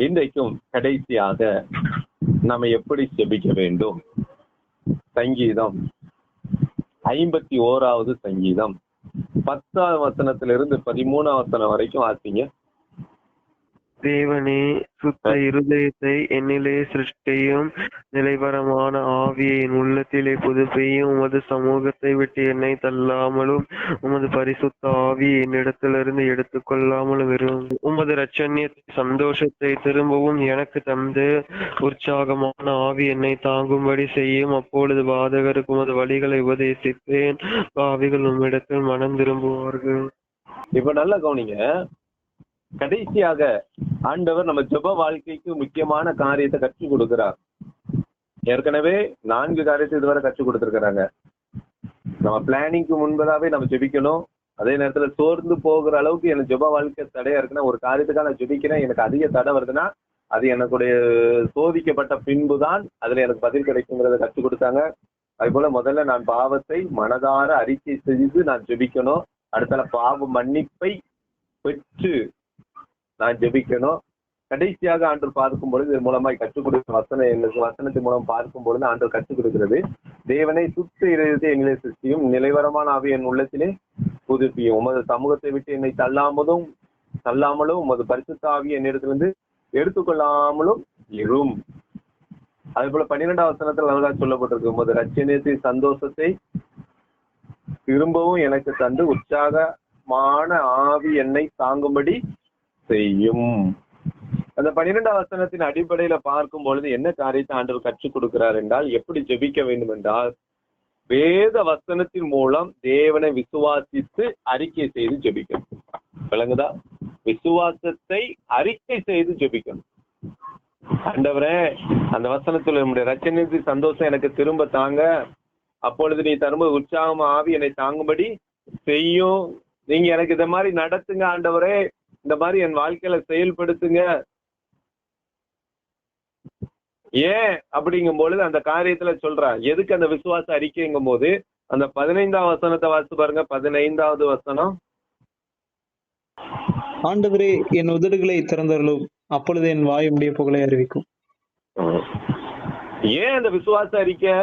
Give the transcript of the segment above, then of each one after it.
இன்றைக்கும் கடைசியாக நம்ம எப்படி செபிக்க வேண்டும்? சங்கீதம் ஐம்பத்தி ஓராவது சங்கீதம். பத்தாவது வசனத்திலிருந்து பதிமூணாம் வசனம் வரைக்கும் வாசிங்க. தேவனே சுத்த இருதயத்தை என்னிலே சிருஷ்டியும் நிலைவரமான ஆவியை என் உள்ளத்திலே புதுப்பையும் உமது சமூகத்தை விட்டு என்னை தள்ளாமலும் உமது பரிசுத்த ஆவியை என்னிடத்திலிருந்து எடுத்துக்கொள்ளாமலும் இரும் உமது ரட்சண்யத்தை சந்தோஷத்தை திரும்பவும் எனக்கு தந்து உற்சாகமான ஆவி என்னை தாங்கும்படி செய்யும். அப்பொழுது பாதகருக்கு உமது வழிகளை உபதேசிப்பேன். பாவிகள் உம்மிடத்தில் மனம் திரும்புவார்கள். இப்ப நல்லா கவனிங்க. கடைசியாக ஆண்டவர் நம்ம ஜப வாழ்க்கைக்கு முக்கியமான காரியத்தை கற்றுக் கொடுக்கிறார். ஏற்கனவே நான்கு காரியத்தை இதுவரை கற்றுக் கொடுத்துருக்கிறாங்க. நம்ம பிளானிங்க்கு முன்பதாவே நம்ம ஜெபிக்கணும். அதே நேரத்துல சோர்ந்து போகிற அளவுக்கு எனக்கு ஜெப வாழ்க்கை தடையா இருக்குன்னா ஒரு காரியத்துக்காக நான் ஜெபிக்கிறேன் எனக்கு அதிக தடை வருதுன்னா அது எனக்குடைய சோதிக்கப்பட்ட பின்புதான் அதுல எனக்கு பதில் கிடைக்குங்கிறத கற்றுக் கொடுத்தாங்க. அது போல முதல்ல நான் பாவத்தை மனதார அறிக்கை செய்து நான் ஜெபிக்கணும். அடுத்தால பாவ மன்னிப்பை பெற்று நான் ஜெபிக்கணும். கடைசியாக ஆண்டு பார்க்கும் பொழுது இது மூலமாய் கற்றுக் கொடுக்கிற வசன எங்களுக்கு வசனத்தின் மூலம் பார்க்கும் பொழுது ஆண்டு கற்றுக் கொடுக்கிறது. தேவனை சுத்த இருதயத்தை எங்களை சிருஷ்டியும் நிலைவரமான ஆவி என் உள்ளத்திலே புதுப்பியும். உமது சமூகத்தை விட்டு என்னை தள்ளாமலும் தள்ளாமலும் உமது பரிசுத்த ஆவி என்னிடத்திலிருந்து எடுத்துக்கொள்ளாமலும் இரும். அதே போல பன்னிரெண்டாம் வசனத்தில் அழகா சொல்லப்பட்டிருக்கு உமது ரட்சணியத்தை சந்தோஷத்தை திரும்பவும் எனக்கு தந்து உற்சாகமான ஆவி என்னை தாங்கும்படி செய்யும். அந்த பன்னிரெண்டாம் வசனத்தின் அடிப்படையில பார்க்கும் பொழுது என்ன காரியத்தை ஆண்டவர் கற்றுக் கொடுக்கிறார் என்றால் எப்படி ஜெபிக்க வேண்டும் என்றால் வேத வசனத்தின் மூலம் தேவனை விசுவாசித்து அறிக்கை செய்து ஜெபிக்கணும். விளங்குதா? விசுவாசத்தை அறிக்கை செய்து ஜெபிக்கணும். ஆண்டவரே அந்த வசனத்துல நம்முடைய ரச்சனைக்கு சந்தோஷம் எனக்கு திரும்ப தாங்க. அப்பொழுது நீ தரும்போது உற்சாகமா ஆவி என்னை தாங்கும்படி செய்யும். நீங்க எனக்கு இந்த மாதிரி நடத்துங்க ஆண்டவரே. இந்த மாதிரி என் வாழ்க்கையில செயல்படுத்துங்க. ஏன்? அப்படிங்கும் பொழுது அந்த காரியத்துல சொல்றான் எதுக்கு அந்த விசுவாச அறிக்கைங்கும் போது அந்த பதினைந்தாம் வசனத்தை வாசித்து பாருங்க பதினைந்தாவது வசனம். ஆண்டவரே என் உதடுகளை திறந்தருளும். அப்பொழுது என் வாய் உடைய புகழை அறிவிக்கும். ஏன் அந்த விசுவாச அறிக்கை?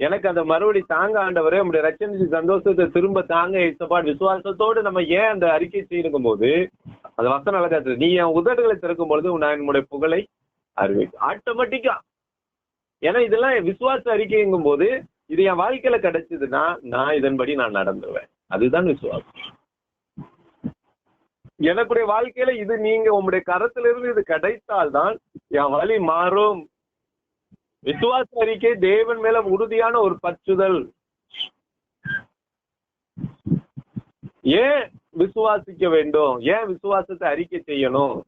எனக்கு அந்த மறுபடி தாங்க ஆண்டவரே உங்களுடைய ரச்சனை சந்தோஷத்தை திரும்ப தாங்க இசப்பாடு விசுவாசத்தோடு நம்ம ஏன் அந்த அறிக்கை செய்யணும் போது அது வசனம் அழகா நீ என் உதடுகளை திறக்கும் பொழுது நான் என்னுடைய புகழை அறிவிக்கும் ஆட்டோமேட்டிக்கா ஏன்னா இதெல்லாம் விசுவாச அறிக்கைங்கும் போது இது என் வாழ்க்கையில கிடைச்சதுன்னா நான் இதன்படி நான் நடந்துருவேன். அதுதான் விசுவாசம். எனக்குடைய வாழ்க்கையில இது நீங்க உங்களுடைய கரத்திலிருந்து இது கிடைத்தால்தான் என் வழி மாறும். விசுவாச அறிக்கை தேவன் மேல உறுதியான ஒரு பற்றுதல். ஏன்? விசுவாசிக்க வேண்டும். ஏன் விசுவாசத்தை அறிக்கை செய்யணும்?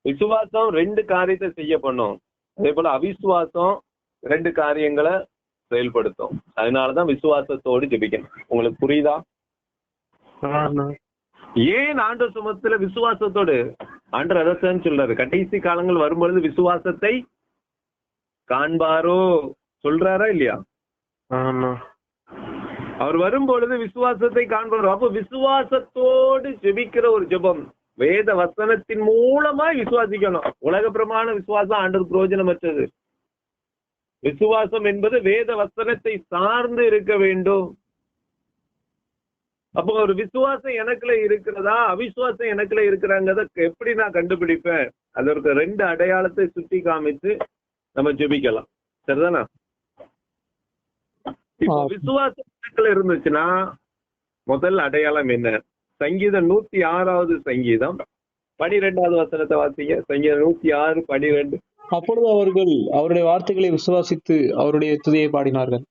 விசுவாசம் ரெண்டு காரியத்தை செய்ய பண்ணும். அதே போல அவிசுவாசம் ரெண்டு காரியங்களை செயல்படுத்தும். அதனாலதான் விசுவாசத்தோடு ஜெபிக்கணும். உங்களுக்கு புரியுதா. ஏன் ஆண்டு சுமத்துல விசுவாசத்தோடு? ஆண்டு அதத்தான் சொல்றாரு கடைசி காலங்கள் வரும்பொழுது விசுவாசத்தை காண்பாரோ? சொல்றாரா இல்லையா? அவர் வரும்பொழுது விசுவாசத்தை காண்பவர். அப்ப விசுவாசத்தோடு ஜெபிக்கிற ஒரு ஜெபம். வேத வசனத்தின் மூலமாய் விசுவாசிக்கணும். உலக பிரமாண விசுவாசம் ஆண்டு பிரயோஜனமற்றது விசுவாசம் என்பது வேத வசனத்தை சார்ந்து இருக்க வேண்டும். அப்போ ஒரு விசுவாசம் எனக்குல இருக்கிறதா? அவிசுவாசம் எனக்குல இருக்கிறாங்கிறத எப்படி நான் கண்டுபிடிப்பேன்? அதற்கு ரெண்டு அடையாளத்தை சுட்டி காமித்து நம்ம ஜெபிக்கலாம். சரிதானா? இப்போ எனக்குள்ள இருந்துச்சுன்னா முதல் அடையாளம் என்ன? சங்கீதம் நூத்தி ஆறாவது சங்கீதம். பனிரெண்டாவது வசனத்தை வாசிங்க. சங்கீதம் நூத்தி ஆறு பனிரெண்டு. அப்பொழுது அவர்கள் அவருடைய வார்த்தைகளை விசுவாசித்து அவருடைய துதியை பாடினார்கள்.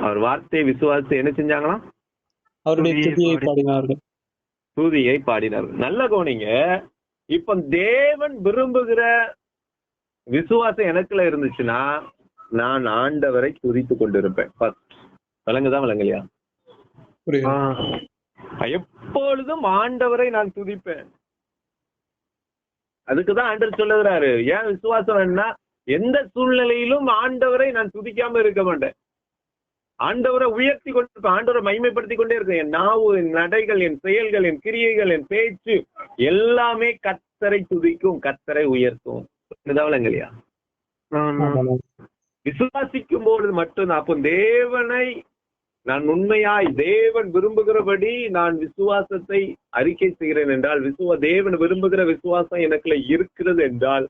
அவர் வார்த்தையை விசுவாசி என்ன செஞ்சாங்களாம் அவருடைய துதியை துதியை பாடி- பாடினார்கள். தூதியை பாடினார்கள். நல்ல கவனிங்க. இப்ப தேவன் விரும்புகிற விசுவாசம் எனக்குள்ள இருந்துச்சுன்னா நான் ஆண்டவரை துதித்து கொண்டிருப்பேன். First. விளங்குதா விளங்கலையா. எப்பொழுதும் ஆண்டவரை நான் துதிப்பேன். அதுக்குதான் ஆண்டவர் சொல்லுகிறாரு. ஏன் விசுவாசம் வேணும்னா எந்த சூழ்நிலையிலும் ஆண்டவரை நான் துதிக்காம இருக்க மாட்டேன். ஆண்டவரை உயர்த்தி கொண்டு ஆண்டவரை மைமைப்படுத்தி கொண்டே இருக்கேன். என் நாவு என் நடைகள் என் செயல்கள் என் கிரியைகள் என் பேச்சு எல்லாமே கத்தரை துதிக்கும் கத்தரை உயர்த்தும். ஆமாண்ணா. விசுவாசிக்கும் பொழுது மட்டும் அப்போ தேவனை நான் உண்மையாய் தேவன் விரும்புகிறபடி நான் விசுவாசத்தை அறிக்கை செய்கிறேன் என்றால் விசுவ தேவன் விரும்புகிற விசுவாசம் எனக்குள்ள இருக்கிறது என்றால்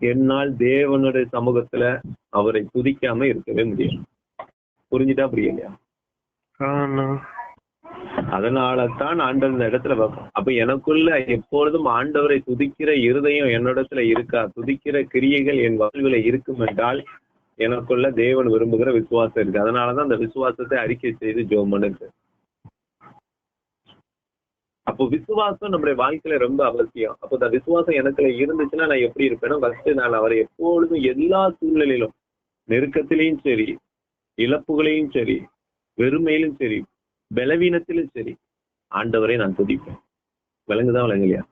என்னால் தேவனுடைய சமூகத்துல அவரை துதிக்காம இருக்கவே முடியும் புரிஞ்சுட்டா புரியலையா? அதனால தான் ஆண்டவர் இந்த இடத்துல வைப்போம் அப்ப எனக்குள்ள எப்பொழுதும் ஆண்டவரை துதிக்கிற இருதயம் என்னிடத்துல இருக்கா? துதிக்கிற கிரியைகள் என் வாழ்வில இருக்கும் என்றால் எனக்குள்ள தேவன் விரும்புகிற விசுவாசம் இருக்கு. அதனாலதான் அந்த விசுவாசத்தை அறிக்கை செய்து ஜோம் பண்ணுது அப்போ விசுவாசம் நம்முடைய வாழ்க்கையில ரொம்ப அவசியம். அப்போ இந்த விசுவாசம் எனக்குள்ள இருந்துச்சுன்னா நான் எப்படி இருப்பேன்னா ஃபர்ஸ்ட் நான் அவரை எப்பொழுதும் எல்லா சூழ்நிலையிலும் நெருக்கத்திலையும் சரி இழப்புகளையும் சரி வெறுமையிலும் சரி பலவீனத்திலும் சரி ஆண்டவரை நான் துதிப்பேன். விளங்குதான் விளங்கலையா?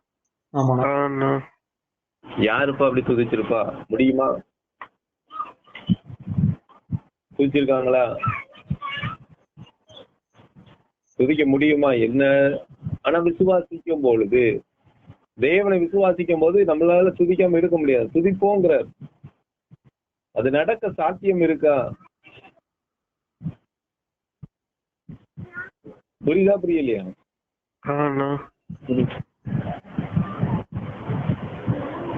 ஆமாண்ணா. ஆண்ணா. யாருப்பா அப்படி துதிச்சிருப்பா? முடியுமா? துதிச்சிருக்காங்களா? துதிக்க முடியுமா? என்ன? ஆனா விசுவாசிக்கும் பொழுது தேவனை விசுவாசிக்கும் போது நம்மளால துதிக்காம இருக்க முடியாது. துதிப்போங்கிறார். அது நடக்க சாத்தியம் இருக்கா? புரியுதா புரியலையா?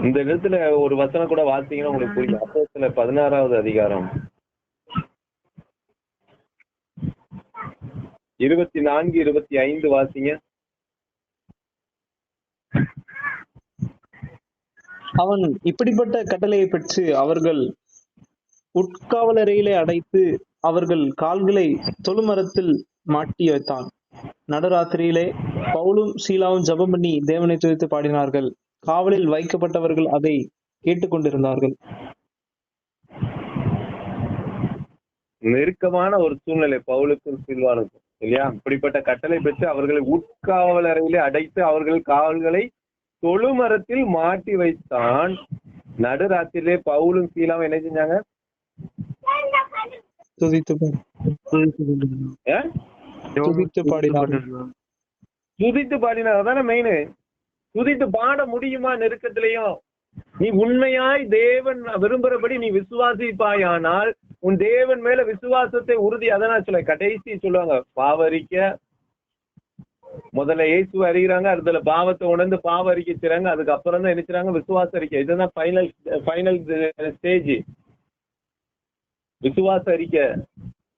இந்த இடத்துல ஒரு வசனம் கூட வாசிங்கன்னா உங்களுக்கு புரியும். அப்போஸ்தலர் பதினாறாவது அதிகாரம். இருபத்தி நான்கு இருபத்தி ஐந்து வாசிங்க. அவன் இப்படிப்பட்ட கட்டளையை பெற்று அவர்கள் உட்காவலறையிலே அடைத்து அவர்கள் கால்களை தொழுமரத்தில் மாட்டி வைத்தான். நடுராத்திரியிலே பவுலும் சீலாவும் ஜெபம் பண்ணி தேவனை துதித்து பாடினார்கள். காவலில் வைக்கப்பட்டவர்கள் அதை கேட்டுக்கொண்டிருந்தார்கள். நெருக்கமான ஒரு சூழ்நிலை பவுலுக்கும் சில்வானுக்கும் இல்லையா? இப்படிப்பட்ட கட்டளை பெற்று அவர்களை உட்காவலறையிலே அடைத்து அவர்கள் கால்களை தொழுமரத்தில் மாட்டி வைத்தான். நடுராத்திரியிலே பவுலும் சீலாவும் என்ன செஞ்சாங்க? துதித்து பாடி- ஏ? துதித்து பாடினார்கள்? துதித்து பாடினார் அதானே மெயின் துதித்து பாட முடியுமா நெருக்கத்திலையும்? நீ உண்மையாய் தேவன் விரும்புறபடி நீ விசுவாசிப்பாயானால் உன் தேவன் மேல விசுவாசத்தை உறுதி. அதான் சொல்ல கடைசி சொல்லுவாங்க பாவரிக்க. முதல்ல இயேசு அறிகிறாங்க அதுல பாவத்தை உணர்ந்து பாவ அறிக்கை செய்றாங்க அதுக்கப்புறம் தான் நினைச்சாங்க விசுவாச அறிக்கை. இதுதான் ஃபைனல் ஃபைனல் ஸ்டேஜ் விசுவாச அறிக்கை.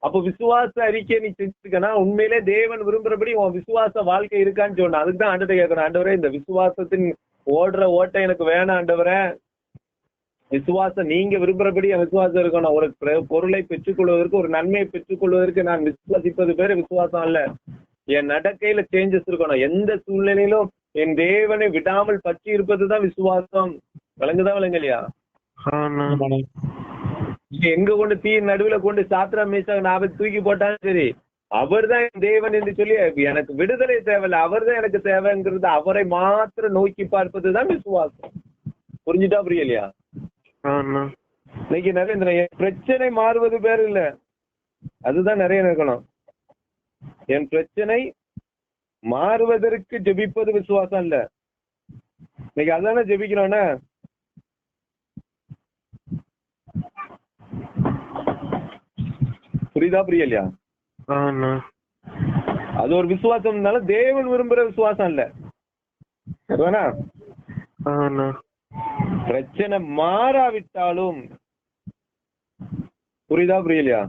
அப்போ விசுவாச அறிக்கை நீ செஞ்சுக்கனா உண்மையிலே தேவன் விரும்புறபடி உன் விசுவாச வாழ்க்கை இருக்கான்னு சொன்ன அதுக்கு தான் கேட்கணும் ஆண்டவரே இந்த விசுவாசத்தின் ஓடுற ஓட்டை எனக்கு வேணாம் ஆண்டவரே. விசுவாசம் நீங்க விரும்புறபடி என் விசுவாசம் இருக்கணும். ஒரு பொருளை பெற்றுக்கொள்வதற்கு ஒரு நன்மையை பெற்றுக்கொள்வதற்கு நான் விசுவாசிப்பது பேரு விசுவாசம் அல்ல. என் நடக்கையில சேஞ்சஸ் இருக்கணும். எந்த சூழ்நிலையிலும் என் தேவனை விடாமல் பற்றி இருப்பதுதான் விசுவாசம். விளங்குதான் விளங்கலையா? எங்க கொண்டு தீ நடுவுல கொண்டு சாத்திரா மீசாக நாம தூக்கி போட்டாலும் சரி. அவர்தான் என் தேவன் என்று சொல்லி எனக்கு விடுதலை தேவையில்ல அவர்தான் எனக்கு தேவைங்கிறது அவரை மாத்திரம் நோக்கி பார்ப்பதுதான் விசுவாசம். புரிஞ்சுட்டா புரியலையா? இன்னைக்கு என் பிரச்சனை மாறுவது பேர் இல்ல. அதுதான் நிறைய இருக்கணும் என் பிரச்சனை மாறுவதற்கு ஜெபிப்பது விசுவாசம் இல்ல. இன்னைக்கு அதானே ஜெபிக்கிறோம்னா புரியுதா புரியலையா? அது ஒரு விசுவாசம்னால தேவன் விரும்புற விசுவாசம் இல்ல சரிதானா? பிரச்சனை மாறாவிட்டாலும். புரியுதா புரியலையா?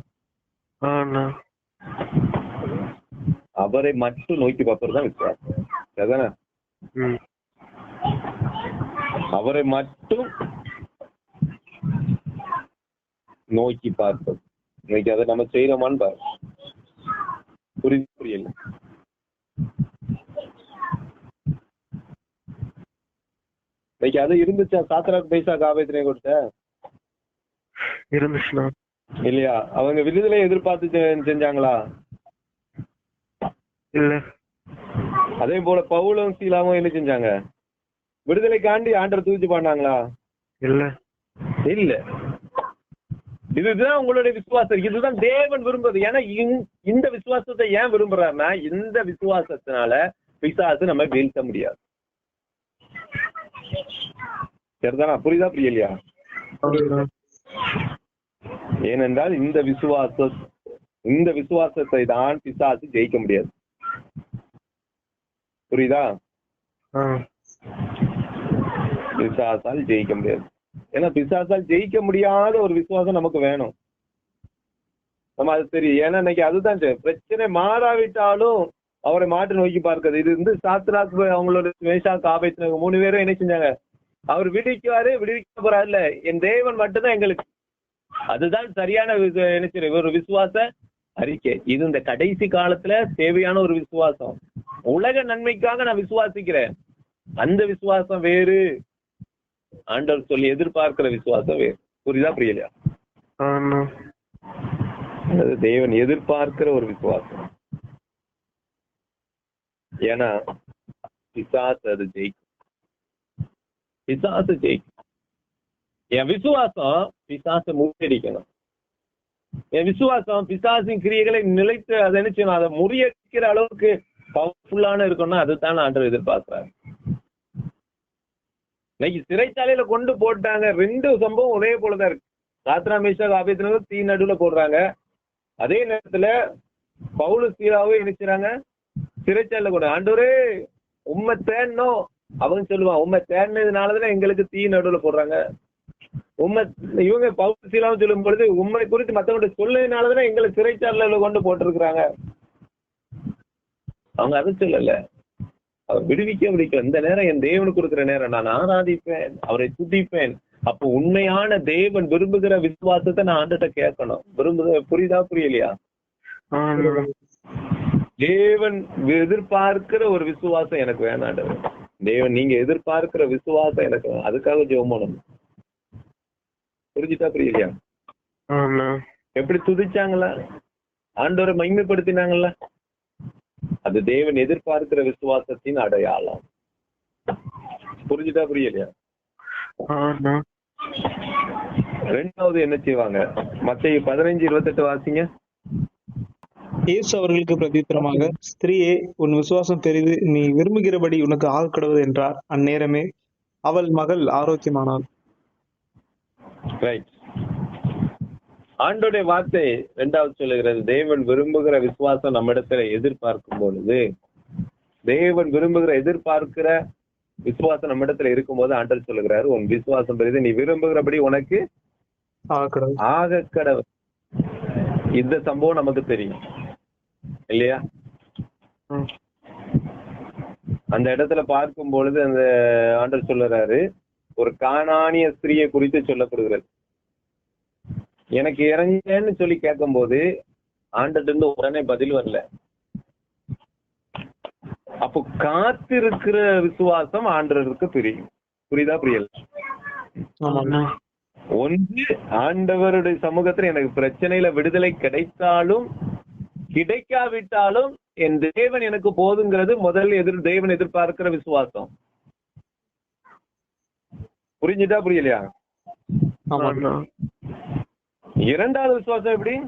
அவரை மட்டும் நோக்கி பார்ப்பதுதான் விசுவாசம். சரிதானே? அவரை மட்டும் நோக்கி பார்ப்பது. இன்னைக்கு அதை நம்ம செய்யறோமான்னு பாரு. புரியுது? புரியல. இன்னைக்கு அது இருந்துச்சா? சாத்திராக்கு பைசா காவேத்தினே கொடுத்த? இருந்துச்சுண்ணா. இல்லையா? அவங்க விடுதலை எதிர்பார்த்து செஞ்சாங்களா? இல்ல. அதே போல பவுலும் சீலாவும் என்ன செஞ்சாங்க? விடுதலைக்காண்டி ஆண்டர் தூக்கி பாடினாங்களா? இல்ல. இல்ல. இதுதான் உங்களுடைய விசுவாசம். இதுதான் தேவன் விரும்புறது. ஏன்னா இந்த- விசுவாசத்தை ஏன் விரும்புறாருன்னா இந்த விசுவாசத்தினால பிசாசு நம்ம வீழ்த்த முடியாது. சரிதானா? புரியுதா புரியலையா. ஏனென்றால் இந்த விசுவாச இந்த விசுவாசத்தை தான் பிசாசு ஜெயிக்க முடியாது. புரியுதா. பிசாசால் ஜெயிக்க முடியாது. ஏன்னா பிசாசால் ஜெயிக்க முடியாத ஒரு விசுவாசம் நமக்கு வேணும். நம்ம அது தெரியும் ஏன்னா இன்னைக்கு அதுதான் பிரச்சனை மாறாவிட்டாலும் அவரை மாற்றி நோக்கி பார்க்கிறது. இது வந்து சாத்ராக் அவங்களோட மேஷா காபேத் மூணு பேரும் என்ன செஞ்சாங்க? அவர் விடுவிக்குவாரு விடுவிக்க போறாருல என் தேவன் மட்டும்தான் எங்களுக்கு. அதுதான் சரியான என்ன ஒரு விசுவாச அறிக்கை. இது இந்த கடைசி காலத்துல தேவையான ஒரு விசுவாசம். உலக நன்மைக்காக நான் விசுவாசிக்கிறேன். அந்த விசுவாசம் வேறு. ஆண்டவர் சொல்லி எதிர்பார்க்கிற விசுவாசம் வேறு. புரியுதா புரியலையா? ஆண்ணா. அது தேவன் எதிர்பார்க்கிற ஒரு விசுவாசம். ஏன்னா பிசாசு அது ஜெயிக்கும். பிசாசு ஜெயிக்கும். என் விசுவாசம் பிசாசை முறியடிக்கணும். என் விசுவாசம் பிசாசின் கிரியைகளை நிலைத்து அதை என்ன செய்யணும்? அதை முறியடிக்கிற அளவுக்கு பவர்ஃபுல்லான இருக்கணும்னா அதுதான் ஆண்டவர் எதிர்பார்க்கிறார். இன்னைக்கு சிறைச்சாலையில கொண்டு போட்டாங்க. ரெண்டு சம்பவம் ஒரே போலதான் இருக்கு. சாத்ரா மேஷா ஆபேத்தினரும் தீ நடுவுல போடுறாங்க. அதே நேரத்துல பவுலு சீராவும் இணைச்சாங்க சிறைச்சாலையில கூட ஆண்டோரே உண்மை தேன்னோ அவங்க சொல்லுவான். உண்மை தேடினதுனாலதான் எங்களுக்கு தீ நடுவுல போடுறாங்க. உண்மை இவங்க பவுல் சீலாவும் சொல்லும் பொழுது உண்மை குறித்து மத்தவங்க சொல்லதுனாலதான் எங்களை சிறைச்சாலையில கொண்டு போட்டிருக்கிறாங்க. அவங்க அதை சொல்லல. அவர் விடுவிக்க விடுவிக்க இந்த நேரம் என் தேவனுக்கு கொடுக்கிற நேரம். நான் ஆராதிப்பேன் அவரை துதிப்பேன். அப்போ உண்மையான தேவன் விரும்புகிற விசுவாசத்தை நான் ஆண்டுகிட்ட கேட்கணும். விரும்புகிற புரியுதா புரியலையா. தேவன் எதிர்பார்க்கிற ஒரு விசுவாசம் எனக்கு வேணாண்டவர் தேவன் நீங்க எதிர்பார்க்கிற விசுவாசம் எனக்கு. அதுக்காக ஜெபம் புரிஞ்சுட்டா புரியலையா. எப்படி துதிச்சாங்களா? ஆண்டவரை மகிமைப்படுத்தினாங்கல்ல அது தேவன் எதிர்பார்க்கிற விசுவாசத்தின் அடையாளம். புரிஞ்சுட்டா புரியலையா. ரெண்டாவது என்ன செய்வாங்க? மத்திய பதினஞ்சு இருபத்தெட்டு வாசிங்க. இயேசு அவர்களுக்கு பிரதித்திரமாக ஸ்திரீயே உன் விசுவாசம் பெரிது நீ விரும்புகிறபடி உனக்கு ஆகக்கடவது என்றார். அந்நேரமே அவள் மகள் ஆரோக்கியமானாள். ரைட் ஆண்டோடைய வார்த்தை ரெண்டாவது சொல்லுகிறது தேவன் விரும்புகிற விசுவாசம் நம்மிடத்துல எதிர்பார்க்கும் பொழுது தேவன் விரும்புகிற எதிர்பார்க்கிற விசுவாசம் நம்மிடத்துல இருக்கும்போது ஆண்டவர் சொல்லுகிறாரு உன் விசுவாசம் பெரிது நீ விரும்புகிறபடி உனக்கு ஆக கடவுள் இந்த சம்பவம் நமக்கு தெரியும். இல்லையா. அந்த இடத்துல பார்க்கும் பொழுது அந்த ஆண்டவர் சொல்லுறாரு ஒரு காணானிய ஸ்திரியை குறித்து சொல்லப்படுகிறது. எனக்கு இறங்கன்னு சொல்லி கேட்கும்போது ஆண்டர்ட்ட இருந்து உடனே பதில் வரல. அப்போ காத்திருக்கிற விசுவாசம் ஆண்டவருக்கு தெரியும். புரியுதா புரியல. ஒன்று ஆண்டவருடைய சமூகத்துல எனக்கு பிரச்சனையில விடுதலை கிடைத்தாலும் கிடைக்காவிட்டாலும் என் தேவன் எனக்கு போதுங்கிறது முதல் எதிர் தேவன் எதிர்பார்க்கிற விசுவாசம். புரிஞ்சுட்டா புரியலையா. இரண்டாவது விசுவாசம் எப்படி?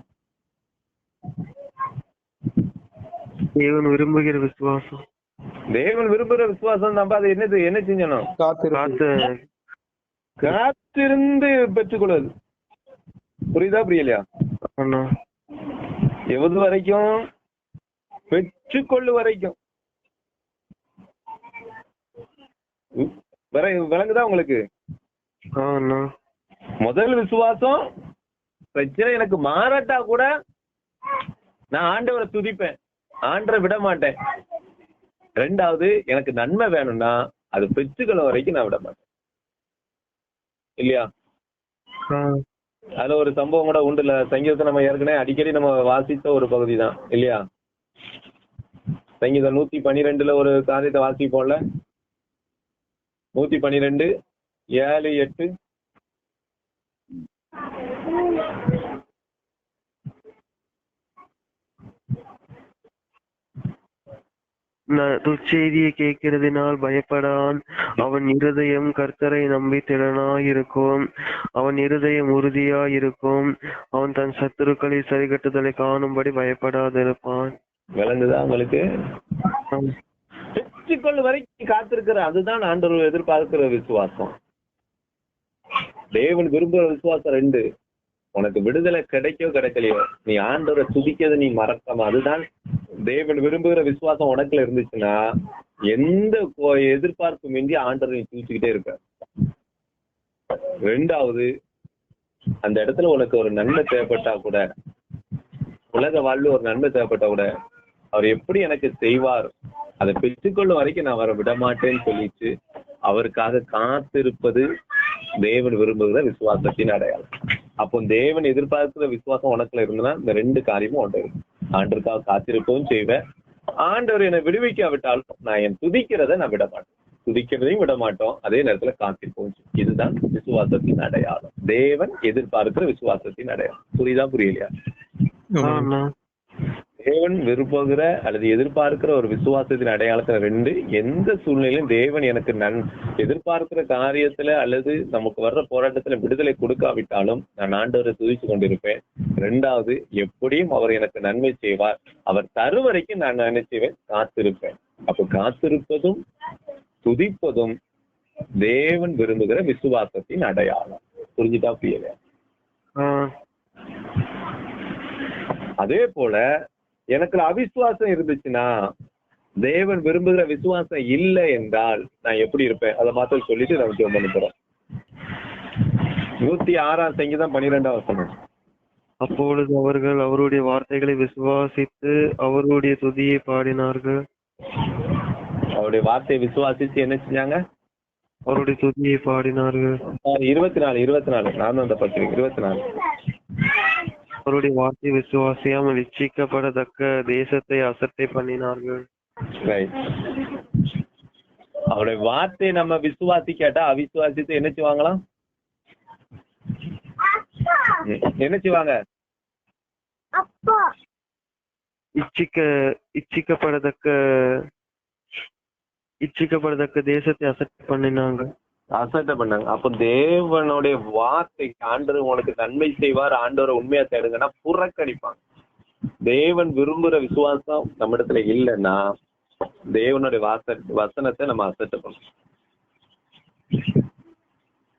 தேவன் விரும்புகிற விசுவாசம். தேவன் விரும்புகிற விசுவாசம் நம்ம அது என்னது என்ன செஞ்சணும்? காத்து. காத்திருந்து பெற்றுக்கொள்வது. புரியுதா புரியலையா? எவது வரைக்கும் பெற்றுக்கொள்ளு வரைக்கும். விளங்குதா உங்களுக்கு? முதல் விசுவாசம் பிரச்சனை எனக்கு மாறட்டா கூட நான் ஆண்டவரை துதிப்பேன். ஆண்டரை விட மாட்டேன். ரெண்டாவது எனக்கு நன்மை வேணும்னா அது பெற்றுக்கொள்ள வரைக்கும் நான் விட மாட்டேன். இல்லையா? ஆ. அதுல ஒரு சம்பவம் கூட உண்டுல சங்கீதத்தை நம்ம ஏற்கனவே அடிக்கடி நம்ம வாசித்த ஒரு பகுதி தான் இல்லையா? சங்கீதம் நூத்தி பனிரெண்டுல ஒரு காரியத்தை வாசிப்போம்ல? நூத்தி பனிரெண்டு ஏழு எட்டு துச்செய்தியை கேட்கிறதினால் பயப்படான். அவன் இருதயம் கர்த்தரை நம்பி திறனாயிருக்கும் அவன் இருதயம் உறுதியாயிருக்கும். அவன் தன் சத்துருக்களை சரிகட்டுதலை காணும்படி பயப்படாதிருப்பான். விளங்குதா உங்களுக்கு? பெற்றுக்கொள் வரைக்கும் காத்திருக்கிற அதுதான் ஆண்டவர் எதிர்பார்க்கிற விசுவாசம். தேவன் விரும்புகிற விசுவாசம் ரெண்டு. உனக்கு விடுதலை கிடைக்கோ கிடைக்கலையோ நீ ஆண்டவரை துதிக்கிறதை நீ மறக்காம அதுதான் தேவன் விரும்புகிற விசுவாசம் உனக்குல இருந்துச்சுன்னா எந்த எதிர்பார்ப்பும் இன்றி ஆண்டவரை நீ துதிச்சுக்கிட்டே இருப்ப. ரெண்டாவது அந்த இடத்துல உனக்கு ஒரு நன்மை தேவைப்பட்டா கூட உலக வாழ்வு ஒரு நன்மை தேவைப்பட்டா கூட அவர் எப்படி எனக்கு செய்வார் அதை பெற்றுக்கொள்ளும் வரைக்கும் நான் அவரை விடமாட்டேன்னு சொல்லிச்சு சொல்லிட்டு அவருக்காக காத்திருப்பது தேவன் விரும்புகிற விசுவாசத்தின் அடையாளம். அப்போ தேவன் எதிர்பார்க்கிற விசுவாசம் உனக்குல இருந்ததுன்னா இந்த ரெண்டு காரியமும் உண்டு ஆண்டருக்காக காத்திருக்கவும் செய்வேன். ஆண்டவர் என்னை விடுவிக்காவிட்டாலும் நான் என் துதிக்கிறத நான் விட மாட்டேன் துதிக்கிறதையும் விட மாட்டோம் அதே நேரத்துல காத்திருப்போம் இதுதான் விசுவாசத்தின் அடையாளம். தேவன் எதிர்பார்க்கிற விசுவாசத்தின் அடையாளம். புரியுதா புரியலையா? தேவன் விரும்புகிற அல்லது எதிர்பார்க்கிற ஒரு விசுவாசத்தின் அடையாளத்துல ரெண்டு எந்த சூழ்நிலையிலும் தேவன் எனக்கு நன் எதிர்பார்க்கிற காரியத்துல அல்லது நமக்கு வர்ற போராட்டத்துல விடுதலை கொடுக்காவிட்டாலும் நான் ஆண்டவரை துதிச்சு கொண்டிருப்பேன். ரெண்டாவது எப்படியும் அவர் எனக்கு நன்மை செய்வார். அவர் தரும் வரைக்கும் நான் என்ன செய்வேன் காத்திருப்பேன். அப்ப காத்திருப்பதும் துதிப்பதும் தேவன் விரும்புகிற விசுவாசத்தின் அடையாளம். புரிஞ்சுட்டா புரியல? அதே போல எனக்கு அவிசுவாசம் இருந்துச்சுன்னா தேவன் விரும்புகிற விசுவாசம் இல்லை என்றால் நான் எப்படி இருப்பேன்? அதை மாத்திரம் சொல்லிட்டு நம்ம ஜெபம் பண்ண போறோம் நூத்தி ஆறாம் சங்கீதம் பன்னிரெண்டாம் வசனம். அப்பொழுது அவர்கள் அவருடைய வார்த்தைகளை விசுவாசித்து அவருடைய துதியை பாடினார்கள். அவருடைய வார்த்தையை விசுவாசிச்சு என்ன செஞ்சாங்க? அவருடைய துதியை பாடினார்கள். இருபத்தி நாலு இருபத்தி நாலு. நான் அந்த பத்திரிக்கை. இருபத்தி நாலு. அவருடைய வார்த்தை விசுவாசியாமல் இச்சிக்கப்படத்தக்க தேசத்தை அசட்டை பண்ணினார்கள். ரைட் அவருடைய வார்த்தையை நம்ம விசுவாசி கேட்டா அவிசுவாசித்து என்ன செய்வாங்களாம் என்ன செய்வாங்க இச்சிக்க இச்சிக்கப்படத்தக்க இச்சிக்கப்படத்தக்க தேசத்தை அசட்டை பண்ணினாங்க. அசட்டை பண்ணாங்க. அப்போ தேவனுடைய வார்த்தை ஆண்டவர் உனக்கு நன்மை செய்வார் ஆண்டவரை உண்மையா தேடுங்கன்னா புறக்கணிப்பாங்க. தேவன் விரும்புற விசுவாசம் நம்ம இடத்துல இல்லைன்னா தேவனுடைய வாச வசனத்தை நம்ம அசட்டை பண்ணணும்.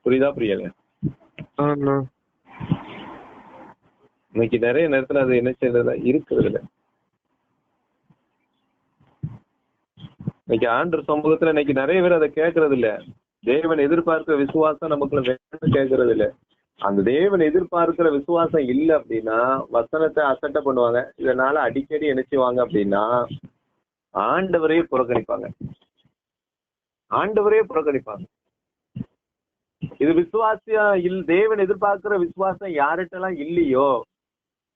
புரியுதா புரியல இன்னைக்கு நிறைய நேரத்துல அது என்ன செய்யறதா இருக்கிறது இல்ல. இன்னைக்கு ஆண்டர் சமூகத்துல இன்னைக்கு நிறைய பேர் அதை கேட்கறது இல்ல. தேவன் எதிர்பார்க்கிற விசுவாசம் நமக்குள்ள வேணும்னு கேட்கறது இல்ல அந்த தேவன் எதிர்பார்க்கிற விசுவாசம் இல்ல அப்படின்னா வசனத்தை அசட்டை பண்ணுவாங்க. இதனால அடிக்கடி என்ன அப்படின்னா ஆண்டவரையே புறக்கணிப்பாங்க. ஆண்டவரையே புறக்கணிப்பாங்க. இது விசுவாசியா இல் தேவன் எதிர்பார்க்கிற விசுவாசம் யார்கிட்டலாம் இல்லையோ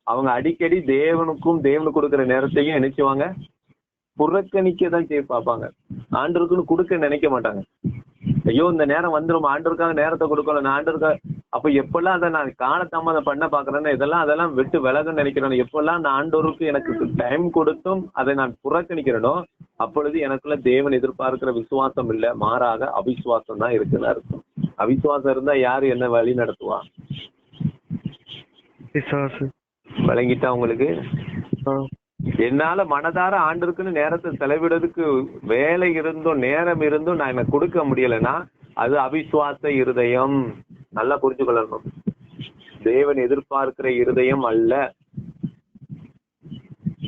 அவங்க அடிக்கடி தேவனுக்கும் தேவனுக்கு கொடுக்கிற நேரத்தையும் நினைச்சுவாங்க புறக்கணிக்க தான் செய்ய பார்ப்பாங்க. ஆண்டருக்குன்னு கொடுக்க நினைக்க மாட்டாங்க. ஐயோ இந்த நேரம் வந்துரும். ஆண்டருக்காக நேரத்தை கொடுக்கணும். நான் ஆண்டருக்காக அப்ப எப்பெல்லாம் அதை நான் காலதாமதம் பண்ண பாக்குறேன்னு இதெல்லாம் அதெல்லாம் விட்டு விலகுன்னு நினைக்கிறேன் எப்பெல்லாம் நான் ஆண்டோருக்கு எனக்கு டைம் கொடுத்தும் அதை நான் புறக்கணிக்கிறேனோ அப்பொழுது எனக்குள்ள தேவன் எதிர்பார்க்கிற விசுவாசம் இல்ல. மாறாக அவிசுவாசம் தான் இருக்குன்னு அர்த்தம். அவிசுவாசம் இருந்தா யாரு என்ன வழி நடத்துவா? பிசாசு விளங்கிட்டா உங்களுக்கு. என்னால மனதார ஆண்டிற்குன்னு நேரத்தை செலவிடுறதுக்கு வேலை இருந்தும் நேரம் இருந்தும் நான் எனக்கு கொடுக்க முடியலைன்னா அது அவிசுவாச இருதயம். நல்லா புரிஞ்சு கொள்ளணும் தேவன் எதிர்பார்க்கிற இருதயம் அல்ல.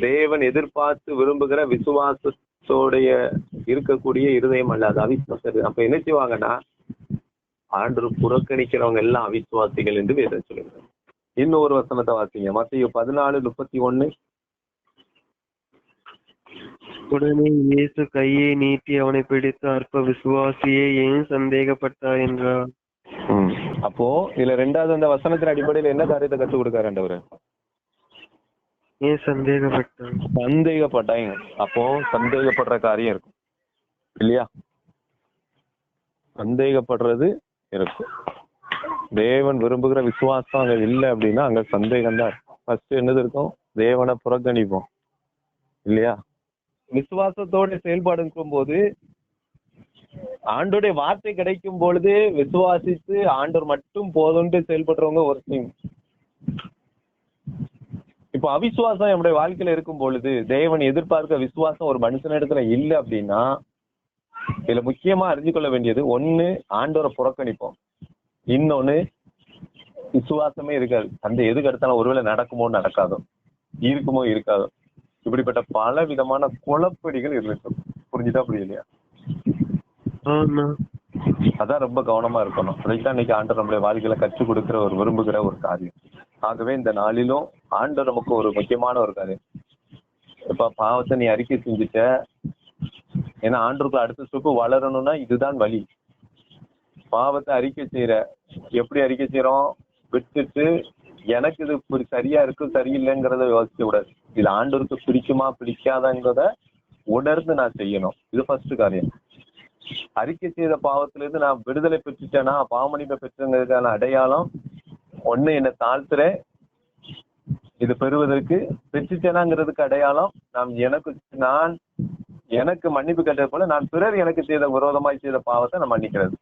தேவன் எதிர்பார்த்து விரும்புகிற விசுவாசத்தோடைய இருக்கக்கூடிய இருதயம் அல்ல அது அவிசுவாச அப்ப என்ன செய்வாங்கன்னா ஆண்டு புறக்கணிக்கிறவங்க எல்லாம் அவிசுவாசிகள் என்று வேதம் சொல்லுங்க இன்னொரு வசனத்தை வாசிங்க. மத்திய பதினாலு முப்பத்தி ஒண்ணு உடனே இயேசு கையை நீட்டி அவனை பிடித்து அற்ப விசுவாசியே ஏன் சந்தேகப்பட்டாய் என்றார். அப்போ இதுல ரெண்டாவது அந்த வசனத்தின் அடிப்படையில என்ன காரியத்தை கற்றுக் கொடுக்காரு ஆண்டவர்? ஏன் சந்தேகப்பட்டான் சந்தேகப்பட்டாங்க அப்போ சந்தேகப்படுற காரியம் இருக்கும். இல்லையா? சந்தேகப்படுறது இருக்கும். தேவன் விரும்புகிற விசுவாசம் அங்க இல்லை அப்படின்னா அங்க சந்தேகம் தான் ஃபர்ஸ்ட் என்னது இருக்கும்? தேவனை புறக்கணிப்போம். இல்லையா? விசுவாசத்தோட செயல்படும் போது ஆண்டோடைய வார்த்தை கிடைக்கும் பொழுது விசுவாசித்து ஆண்டோர் மட்டும் போதும்ட்டு செயல்படுறவங்க ஒரு டீம் இப்போ அவிசுவாசம் நம்முடைய வாழ்க்கையில இருக்கும் பொழுது தேவன் எதிர்பார்க்க விசுவாசம் ஒரு மனுஷனிடத்துல இல்ல அப்படின்னா இதுல முக்கியமா அறிஞ்சு கொள்ள வேண்டியது ஒண்ணு ஆண்டோரை புறக்கணிப்போம். இன்னொன்னு விசுவாசமே இருக்காது. அந்த எதுக்கு எடுத்தாலும் ஒருவேளை நடக்குமோ நடக்காதோ இருக்குமோ இருக்காதோ. இப்படிப்பட்ட பல விதமான குழப்படிகள் இருக்கும். புரிஞ்சுதா புரியலையா? அதான் ரொம்ப கவனமா இருக்கணும். அதைத்தான் இன்னைக்கு ஆண்டவர் நம்மளுடைய வாழ்க்கையில கற்றுக் கொடுக்கிற ஒரு விரும்புகிற ஒரு காரியம். ஆகவே இந்த நாளிலும் ஆண்டவர் நமக்கு ஒரு முக்கியமான ஒரு காரியம். இப்ப பாவத்தை நீ அறிக்கை செஞ்சுட்ட. ஏன்னா ஆண்டவருக்கு அடுத்த ஸ்டெப் வளரணும்னா இதுதான் வழி. பாவத்தை அறிக்கை செய்யற எப்படி அறிக்கை செய்யறோம் விட்டுட்டு எனக்கு இது சரியா இருக்கும் சரியில்லைங்கிறத யோசிக்க கூடாது. இது ஆண்டவருக்கு பிடிக்குமா பிடிக்காதங்கிறத உணர்ந்து நான் செய்யணும். இது ஃபர்ஸ்ட் காரியம். அறிக்கை செய்த பாவத்திலிருந்து நான் விடுதலை பெற்றுட்டேனா பாவமணிப்பை பெற்றுங்கிறதுக்கான அடையாளம் ஒண்ணு என்னை தாழ்த்துறேன் இது பெறுவதற்கு பெற்றுட்டேனாங்கிறதுக்கு அடையாளம் நாம் எனக்கு நான் எனக்கு மன்னிப்பு கேட்டது போல நான் பிறர் எனக்கு செய்த விரோதமாய் செய்த பாவத்தை நான் மன்னிக்கிறது.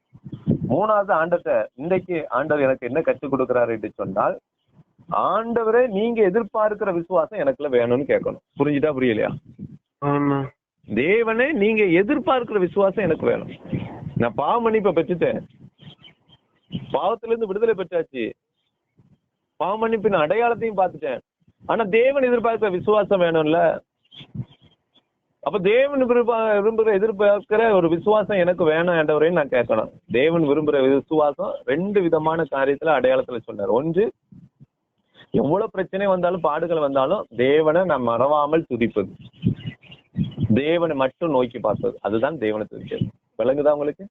மூணாவது ஆண்டத்தை இன்றைக்கு ஆண்டவர் எனக்கு என்ன கற்றுக் கொடுக்கிறாரு என்று சொன்னால் ஆண்டவரே நீங்க எதிர்பார்க்கிற விசுவாசம் எனக்குள்ள வேணும்னு கேட்கணும். புரிஞ்சுட்டா புரியலையா? தேவனே நீங்க எதிர்பார்க்கிற விசுவாசம் எனக்கு வேணும். நான் பாவ மன்னிப்பை பெற்றுட்டேன். பாவத்துல இருந்து விடுதலை பெற்றாச்சு. பாவ மன்னிப்பின் அடையாளத்தையும் பார்த்துட்டேன். ஆனா தேவன் எதிர்பார்க்கிற விசுவாசம் வேணும்ல? அப்ப தேவன் விரும்ப விரும்புகிற எதிர்பார்க்கிற ஒரு விசுவாசம் எனக்கு வேணும் என்றவரையும் நான் கேட்கணும். தேவன் விரும்புகிற விசுவாசம் ரெண்டு விதமான காரியத்துல அடையாளத்துல சொன்னார். ஒன்று எவ்வளவு பிரச்சனை வந்தாலும் பாடுகள் வந்தாலும் தேவனை நான் மறவாமல் துதிப்பது. தேவனை மட்டும் நோக்கி பார்ப்பது. அதுதான் தேவனை துதிக்கிறது. விளங்குதா உங்களுக்கு?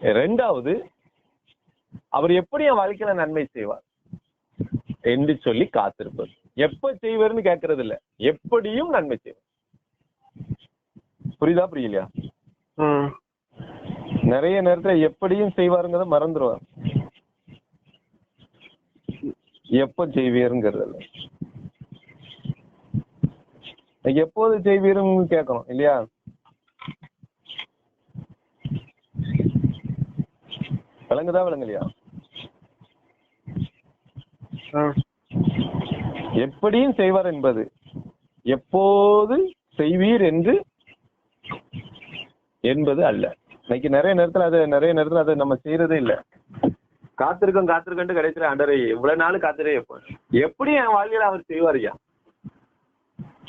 ரெண்டாவது அவர் எப்படி என் வாழ்க்கையில நன்மை செய்வார் என்று சொல்லி காத்திருப்பது. எப்ப செய்வார்னு கேட்கறது இல்ல. எப்படியும் நன்மை செய்வார். புரியுதா புரியலையா? நிறைய நேரத்துல எப்படியும் செய்வாருங்கிறத மறந்துடுவார் எப்ப செய்வீருங்கிறது. எப்போது செய்வீருன்னு கேட்கணும் இல்லையா? விளங்குதா விளங்கலையா? எப்படியும் செய்வார் என்பது எப்போது செய்வீர் என்று என்பது அல்ல. இன்னைக்கு நிறைய நேரத்துல அது நிறைய நேரத்துல அதை நம்ம செய்யறதே இல்ல. காத்திருக்கோம் காத்திருக்கன்ட்டு கிடைக்கிற ஆண்டரை இவ்வளவு நாள் காத்திரே. எப்படி என் வாழ்க்கையில அவர் செய்வாருயா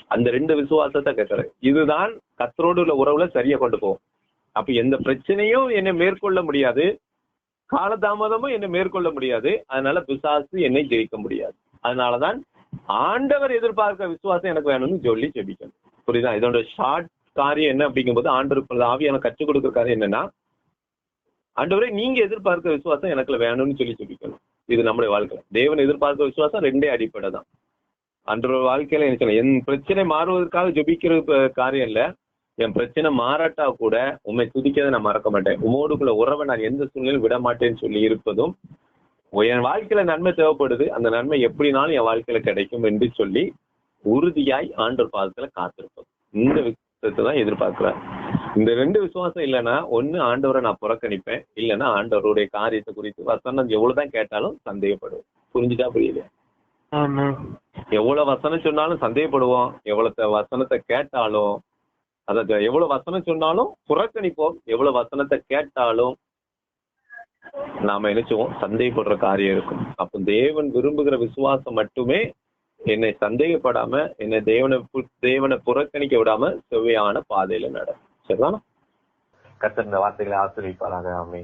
அந்த ரெண்டு விசுவாசத்தை கேட்கற இதுதான் கத்தரோடு உள்ள உறவுல சரியா கொண்டு போகும். அப்ப எந்த பிரச்சனையும் என்னை மேற்கொள்ள முடியாது. காலதாமதமும் என்னை மேற்கொள்ள முடியாது. அதனால பிசாசு என்னை ஜெயிக்க முடியாது. அதனாலதான் ஆண்டவர் எதிர்பார்க்க விசுவாசம் எனக்கு வேணும்னு சொல்லி ஜெபிக்கணும். புரியுதா? இதோட ஷார்ட் காரியம் என்ன அப்படிங்கும்போது ஆண்டவருக்குள்ள ஆவியான கற்றுக் கொடுக்குற காரியம் என்னன்னா ஆண்டவரே நீங்க எதிர்பார்க்க விசுவாசம் எனக்குல வேணும்னு சொல்லி சொல்லிக்கணும். இது நம்முடைய வாழ்க்கை. தேவன் எதிர்பார்க்க விசுவாசம் ரெண்டே அடிப்படை தான். ஆண்டவர் வாழ்க்கையில என்ன என் பிரச்சனை மாறுவதற்காக ஜபிக்கிற காரியம் இல்ல. என் பிரச்சனை மாறாட்டா கூட உண்மை துதிக்கதை நான் மறக்க மாட்டேன். உமோடுக்குள்ள உறவை நான் எந்த சூழ்நிலையும் விட மாட்டேன்னு சொல்லி இருப்பதும் என் வாழ்க்கையில நன்மை தேவைப்படுது. அந்த நன்மை எப்படினாலும் என் வாழ்க்கையில கிடைக்கும் என்று சொல்லி உறுதியாய் ஆண்டோர் பாதத்துல காத்திருப்பது இந்த விஷயத்தை தான் எதிர்பார்க்கிறேன் இந்த ரெண்டு விசுவாசம் இல்லைன்னா ஒண்ணு ஆண்டவரை நான் புறக்கணிப்பேன் இல்லைன்னா ஆண்டவருடைய காரியத்தை குறித்து வசனம் எவ்வளவுதான் கேட்டாலும் சந்தேகப்படுவேன். புரிஞ்சுட்டா புரியல ஆமா எவ்வளவு வசனம் சொன்னாலும் சந்தேகப்படுவோம். எவ்வளவு வசனத்தை கேட்டாலும் அதாவது எவ்வளவு வசனம் சொன்னாலும் புறக்கணிப்போம். எவ்வளவு வசனத்தை கேட்டாலும் நாம நினைச்சுவோம் சந்தேகப்படுற காரியம் இருக்கும். அப்போ தேவன் விரும்புகிற விசுவாசம் மட்டுமே என்னை சந்தேகப்படாம என்னை தேவனை தேவனை புறக்கணிக்க விடாம செவ்வையான பாதையில நட சரிதானா கத்தர் இந்த வார்த்தைகளை ஆசிரியப்பாராக ஆமே